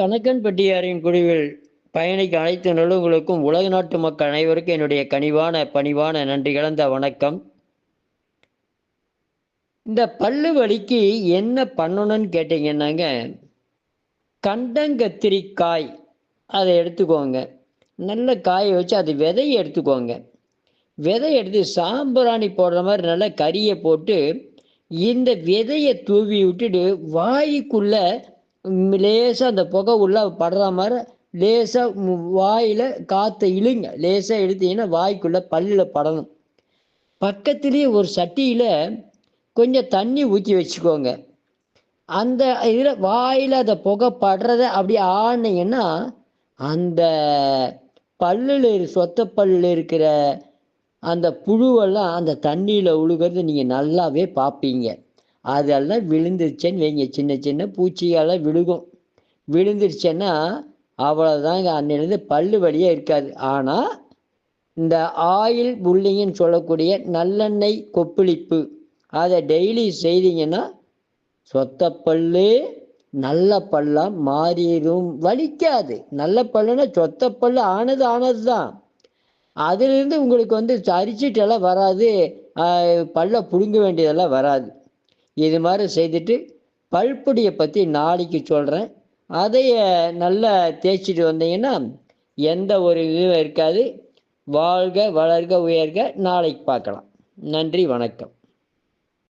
கணக்கன்பட்டியாரின் குழுவில் பயணிக்கு அனைத்து நிலவுகளுக்கும் உலக நாட்டு மக்கள் அனைவருக்கும் என்னுடைய கனிவான பணிவான நன்றி கலந்த வணக்கம். இந்த பல்லு வலிக்கு என்ன பண்ணணும்னு கேட்டிங்கன்னாங்க கண்டங்கத்திரிக்காய். அதை எடுத்துக்கோங்க. நல்ல காய வச்சு அது விதையை எடுத்துக்கோங்க. விதை எடுத்து சாம்பிராணி போடுற மாதிரி நல்லா கறியை போட்டு இந்த விதையை தூவி விட்டுட்டு வாய்க்குள்ளே லேசாக அந்த புகை உள்ள படுற மாதிரி லேசாக வாயில் காற்றை இழுங்க. லேசாக எடுத்தீங்கன்னா வாய்க்குள்ளே பல்லில் படணும். பக்கத்துலேயே ஒரு சட்டியில் கொஞ்சம் தண்ணி ஊற்றி வச்சுக்கோங்க. அந்த இதில் வாயில் அந்த புகை படுறத அப்படி ஆனீங்கன்னா அந்த பல்லில் சொத்த பல்லில் இருக்கிற அந்த புழுவெல்லாம் அந்த தண்ணியில் உழுகிறது நீங்கள் நல்லாவே பார்ப்பீங்க அதெல்லாம் விழுந்துருச்சேன்னு வைங்க சின்ன சின்ன பூச்சியெல்லாம் விழுகும். விழுந்துருச்சேன்னா அவ்வளோதாங்க அன்னிலிருந்து பல்லு வழியாக இருக்காது. ஆனால் இந்த ஆயில் புல்லிங்கன்னு சொல்லக்கூடிய நல்லெண்ணெய் கொப்பளிப்பு அதை டெய்லி செய்தீங்கன்னா சொத்த பல்லு நல்ல பல்லாக மாறிடும். வலிக்காது. நல்ல பல்லுன்னா சொத்த பல்லு ஆனது ஆனது தான் அதிலிருந்து உங்களுக்கு வந்து அரிச்சிட்டெல்லாம் வராது. பல்ல பிடுங்க வேண்டியதெல்லாம் வராது. இது மாதிரி செய்துட்டு பல்புடியை பற்றி நாளைக்கு சொல்கிறேன் அதைய நல்லா தேய்ச்சிட்டு வந்தீங்கன்னா எந்த ஒரு இதுவும் இருக்காது. வாழ்க வளர்க உயர்க. நாளைக்கு பார்க்கலாம். நன்றி வணக்கம்.